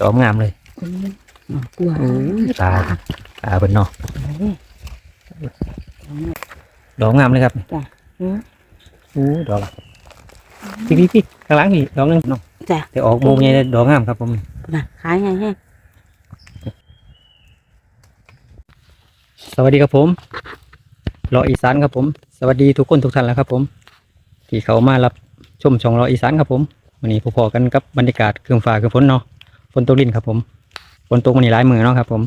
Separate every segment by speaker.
Speaker 1: ดอกงามเลย
Speaker 2: คนนี้หน่อกลัว
Speaker 1: โอ้ยตาตาเป็นเนาะดอกงามเลยครับ
Speaker 2: จ้ะอืม
Speaker 1: โอ้ดอกพี่พี่พี่ข้างหลังพี่ดอกหนึงเนาะ
Speaker 2: จ้ะ
Speaker 1: แต่ออกมุมใหญ่เลยดอกงามครับผม
Speaker 2: น่ะขายให้ให้
Speaker 1: สวัสดีครับผมรออีสานครับผม สวัสดีทุกคนทุกท่านแล้วครับผม ที่เขามารับชมช่องรออีสานครับผมวันนี้พอๆกันกับบรรยากาศเครื่องฟ้าเครื่องฝนเนาะฝ นตกลินครับผมฝนตกวันนี้หลายมือเนาะครับ ผม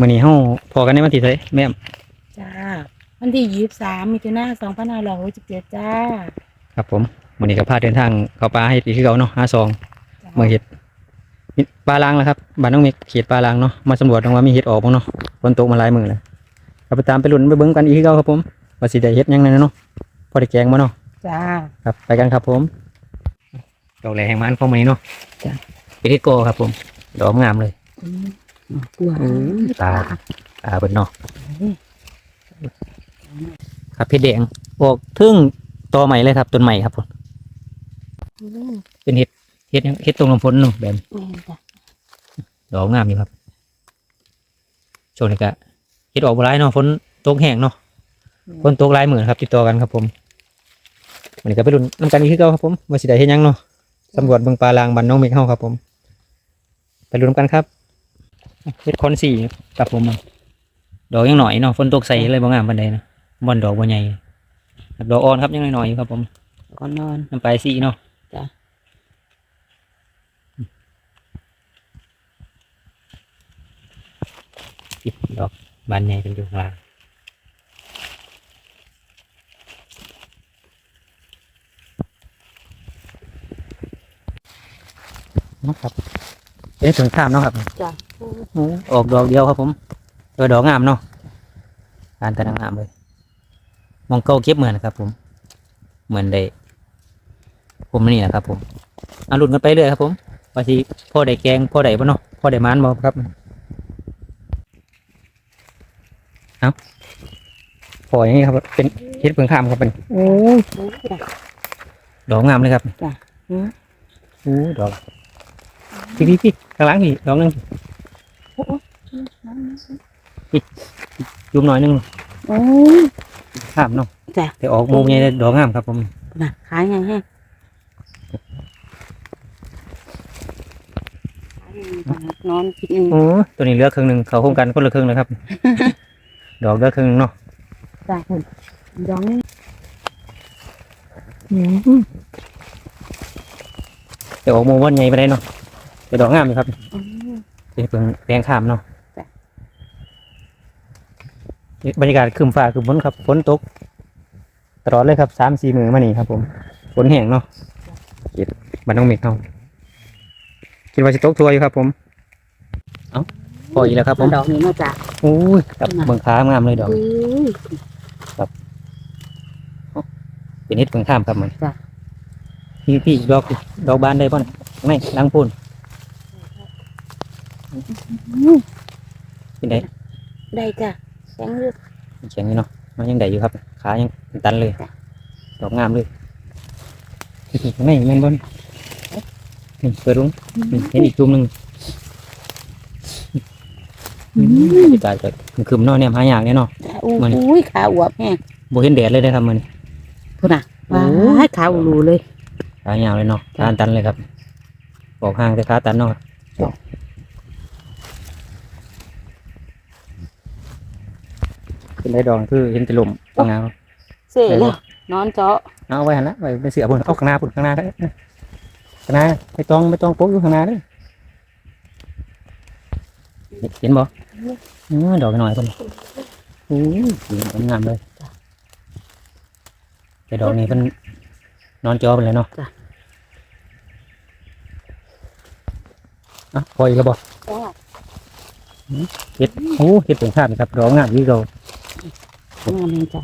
Speaker 1: วันนี้เฮาพอกันในวันที่เท่าไหร่แม่
Speaker 2: จ้า วันที่ยี่สิบสามมิถุนาสองพันห้าร้อยหกสิบเจ็ดจ้า
Speaker 1: ครับ ผมวันนี้ก็พาเดินทางเข้าป่าให้ตีคือเขาเนาะหาซอง
Speaker 2: จ้า
Speaker 1: เมืองเห็ดมีปลาลางแล้วครับบ้านน้องเมกเขตปลาลางเนาะมาสำรวจตรงว่ามีเห็ดออกบ้างเนาะฝนตกมาหลายมือเลยเราไปตามไปลุ้นไปเบิ้งกันอีกคือเขาครับผมว่าสิได้เห็ดหยังไงเนาะพอได้แกงมาเนาะ
Speaker 2: จ้า
Speaker 1: ครับไปกันครับผมดอกแหลแห่งมันของมันนี้เนาะ
Speaker 2: จ้ะ
Speaker 1: เป็นเห็ดโกครับ ผมดอกงามเลย
Speaker 2: คนนี้หน่อกลัว
Speaker 1: โอ้ยตาตาเป็นเนาะ
Speaker 2: นี่
Speaker 1: ครับเห็ดแดงออกทึ่งตอใหม่เลยครับต้นใหม่ครับผม
Speaker 2: อืม
Speaker 1: เป็นเห็ดเห็ดหยังเห็ดตรงลำฝนเนาะแบบ
Speaker 2: แม่นจ้ะ
Speaker 1: ดอกงามอยู่ครับช่วงนี้ก็เห็ดออกบหลายเนาะฝนตกแห้งเนาะฝนตกหลายหมื่นครับ ติดต่อกันครับผมวันนี้ก็ไปลุ้นน้ำกันอีกคือเก่าครับผมว่าสิได้เฮ็ดหยังเนาะสำรวจเบิ่งปลาลางบันน้องเมฆเฮาครับผม ไปลุ้นกันครับเฮ็ดคอนสี่ครับผมดอกยังหน่อยเนาะฝนตกใส่เลยบ่งามปานใดนะบ่อนดอกบ่ใหญ่ดอกอ่อนครับยังน้อยๆอยู่ครับผม
Speaker 2: ก่อนนอน
Speaker 1: น้ำปลายสีเนาะ
Speaker 2: จ้ะ
Speaker 1: ติดดอกบานใหญ่เป็นอยู่ข้างล่างเนาะครับ เอ๊ะถึงข้ามเนาะครับ
Speaker 2: จ้ะ
Speaker 1: โอ้ออกดอกเดียวครับผมเออดอกงามเนาะการแต่งามเลย มองเก้าเก็บเหมือนครับ ผม เหมือนได้ผมนี่แหละครับ ผมเอาหลุดกันไปเรื่อยครับ ผมว่าทีพ่อได้แกงพ่อได้บ่เนาะพ่อได้มันบ่ครับเอาพออย่างนี้ครับ เป็นเฮ็ดเพิ่งข้ามครับเป็น
Speaker 2: โอ้ยจ้ะ
Speaker 1: ดอกงามเลยครับ
Speaker 2: จ้ะอืม
Speaker 1: โอ้ดอก พี่พี่พี่ข้างหลังพี่ดอกหนึงจุ่มหน่อยหนึง
Speaker 2: โอ้ย
Speaker 1: ข้ามเนาะ
Speaker 2: จ้ะ
Speaker 1: แต่ออกมุมใหญ่เลยดอกงามครับผม
Speaker 2: น่ะขายให้ให้ขายให้จ้ะนอนกิน
Speaker 1: โอ้ตัวนี้เหลือครึ่งหนึ่งเขาโครงกันคนละครึ่งเลยครับ ดอกเหลือครึ่งหนึ่งเนาะ
Speaker 2: จ้ะคุณยองนี่
Speaker 1: แต่ออกมุมวันใหญ่ไปได้เนาะ แต่ดอกงามอยู่ครับ
Speaker 2: อืม
Speaker 1: เป็นเพิ่งแดงขามเนาะ
Speaker 2: จ้ะ
Speaker 1: บรรยากาศครึมฟ้าครึมฝนครับฝนตก ตลอดเลยครับสามสี่มือมานี่ครับ ผมฝนแห้งเนาะเก็บบันต้องเมฆเขาคิดว่าจะตกทัวร์อยู่ครับ ผมเอ้าพออีกแล้วครับผม
Speaker 2: ดอกนี้มาจ้ะ
Speaker 1: โอ้ยกับเบิ่งขางามเลยดอก
Speaker 2: อุ้ย
Speaker 1: เป็นเห็ดเพิ่งข้ามครับมัน
Speaker 2: จ้ะ
Speaker 1: พี่พี่อีกดอกดอกบานได้ป่ะไม่ล้างปูน เป็นไง
Speaker 2: ได้จ้ะแข็งเลย
Speaker 1: เขียงนี่เนาะมันยังได้อยู่ครับ ขายังตันเลย
Speaker 2: จ้ะ
Speaker 1: ดอกงามเลยไม่แม่นบนนี่เปิดลุงนี่เห็นอีกจุ่มหนึ่งตายเกิดคืมๆเนาะเนี่ยหายากเนี่ยเนาะ
Speaker 2: จ้ะอุ้
Speaker 1: มัน
Speaker 2: ยขาอวบแห้ง
Speaker 1: โบเห็นแดดเลยนะครับมัน
Speaker 2: พุ่นน่ะ
Speaker 1: โอ้
Speaker 2: ว้ายขาอูรูเลย
Speaker 1: ขายาวเลยเนาะขาตันเลยครับ บอกห่างแต่ขาตันเนาะ เป็นไรดองคือเห็นแตลมตรงงา
Speaker 2: เสียเลยนอนเจาะ
Speaker 1: เอาไว้หันละไว้ไปเสือพุ่นเอาข้างหน้าพุ่นข้างหน้าได้ข้างหน้าไม่ต้องไม่ต้องโป๊กอยู่ข้างหน้าเด้อเห็นบ่เออดอกหน่อยพุ่นโอ้ยงามเลยแต่ดอกนี้เป็นนอนจอไปเลยเนาะอะพออีกแล้วบ่
Speaker 2: จ้ะ
Speaker 1: เห็ดโอ้เห็ดเป็นภาพครับดอกงามวิโร
Speaker 2: งามเลยจ้ะ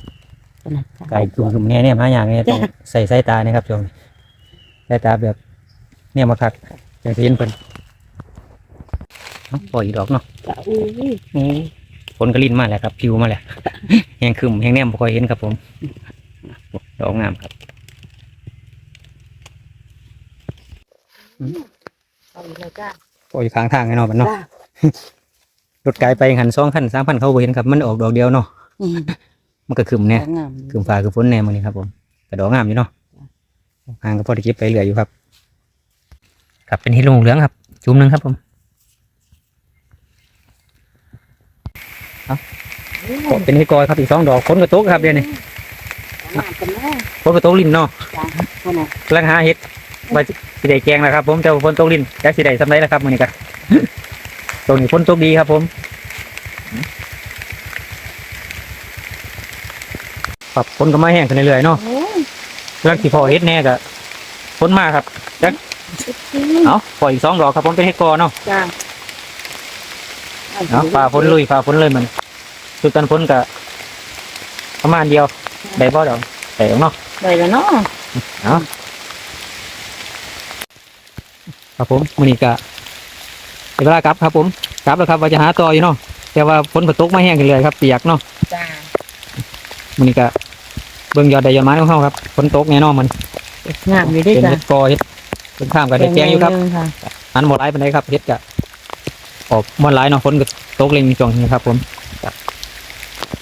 Speaker 2: พุ่นน่ะ
Speaker 1: ไก่กลุ่มกลุ่มเนี้ยเนี่ยมาอย่างเนี้ยต้องใส่สายตานะครับชมสายตาแบบเนี่ยมาคักอย่างที่เห็นเพิ่นเอ้าปล่อยอีกดอกเนาะ
Speaker 2: จ้ะอุ้ย
Speaker 1: อืมฝนกระลินมาแล้วครับผิวมาแล้ว แห้งขึ้นแห้งแนมบ่ค่อยเห็นครับผมดอกงามครับ
Speaker 2: เอาอีกแล้วจ้า
Speaker 1: ปล่อยอยู่ข้างทางไงเนาะมันเนาะ
Speaker 2: จ้าร
Speaker 1: ถไกลไปหันสองคันสามคันเขาบ่เห็นครับมันออกดอกเดียวเนาะ
Speaker 2: อืม
Speaker 1: มันก็ขึ้นเนี่ย
Speaker 2: งาม
Speaker 1: ขึ้นฟ้าขึ้นฝนแน่มื้อนี้ครับผมกระดอกงามอยู่เนาะห่างก็พอได้เก็บไปเรื่อยอยู่ครับครับเป็นเห็ดลงเหลืองครับ จุ่มหนึงครับผมก็เป็นเห็ดกอยครับอีกสองดอกฝนก็ตกครับเดี๋ยวนี้
Speaker 2: งามกันเนาะ
Speaker 1: ฝนก็ตกลิ้นเนาะ
Speaker 2: จ้าคนน่ะ
Speaker 1: กำลังหาเห็ดว่าสิได้แกงแล้วครับ ผมแต่ว่าฝนตกลิ้นจะสิได้สำไรแล้วครับมื้อนี้ก็ตรงนี้ฝนตกดีครับผม ครับฝนก็มาแห้งขึ้นเรื่อยๆเนาะ
Speaker 2: โอ้ย
Speaker 1: กำลังสิพอเห็ดแน่ก็ฝนมาครับ
Speaker 2: จริง
Speaker 1: เอาปล่อยอีกสองดอกครับผมเป็นเห็ดกอเนาะ
Speaker 2: จ้า
Speaker 1: เอาฝ่าฝนลุยฝ่าฝนเลยมันสุดตันฝนก็ประมาณเดียวได้บ่ดอกแต่เนาะ
Speaker 2: ได้แล้วเนาะ
Speaker 1: เอาครับผมมื้อนี้ก็เวลากลับครับผมกลับแล้วครับว่าจะหาต่ออยู่เนาะแต่ว่าฝนก็ตกมาแห้งกันเลยครับเปียกเนาะ
Speaker 2: จ้า
Speaker 1: มื้อนี้ก็เบิ่งยอดได้ยอดไม้ของเฮาครับฝนตกแน่นอนมัน
Speaker 2: งามอยู่ด้วย
Speaker 1: เป็น
Speaker 2: จ้า
Speaker 1: เห็ดกอเห็ดเป็นข้ามกับเห็ดแกงอยู่ครับ
Speaker 2: แกงค่ะ
Speaker 1: อันหมดหลายปานใดครับเฮ็ดกะออกหมดหลายเนาะฝนก็ตกเล็งช่วงนี้ครับ ผม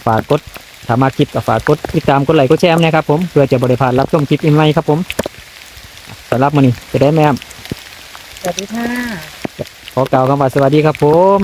Speaker 1: ฝากกดถ้ามาคลิปก็ฝากกดติดตามกดไลค์กดแชร์นะครับผมเพื่อจะบริพลาดรับชมคลิปใหม่ๆครับผมสำหรับมื้อนี้จะได้แม่ม
Speaker 2: สวัสดีค่ะ
Speaker 1: ขอกล่าวคำว่าสวัสดีครับผม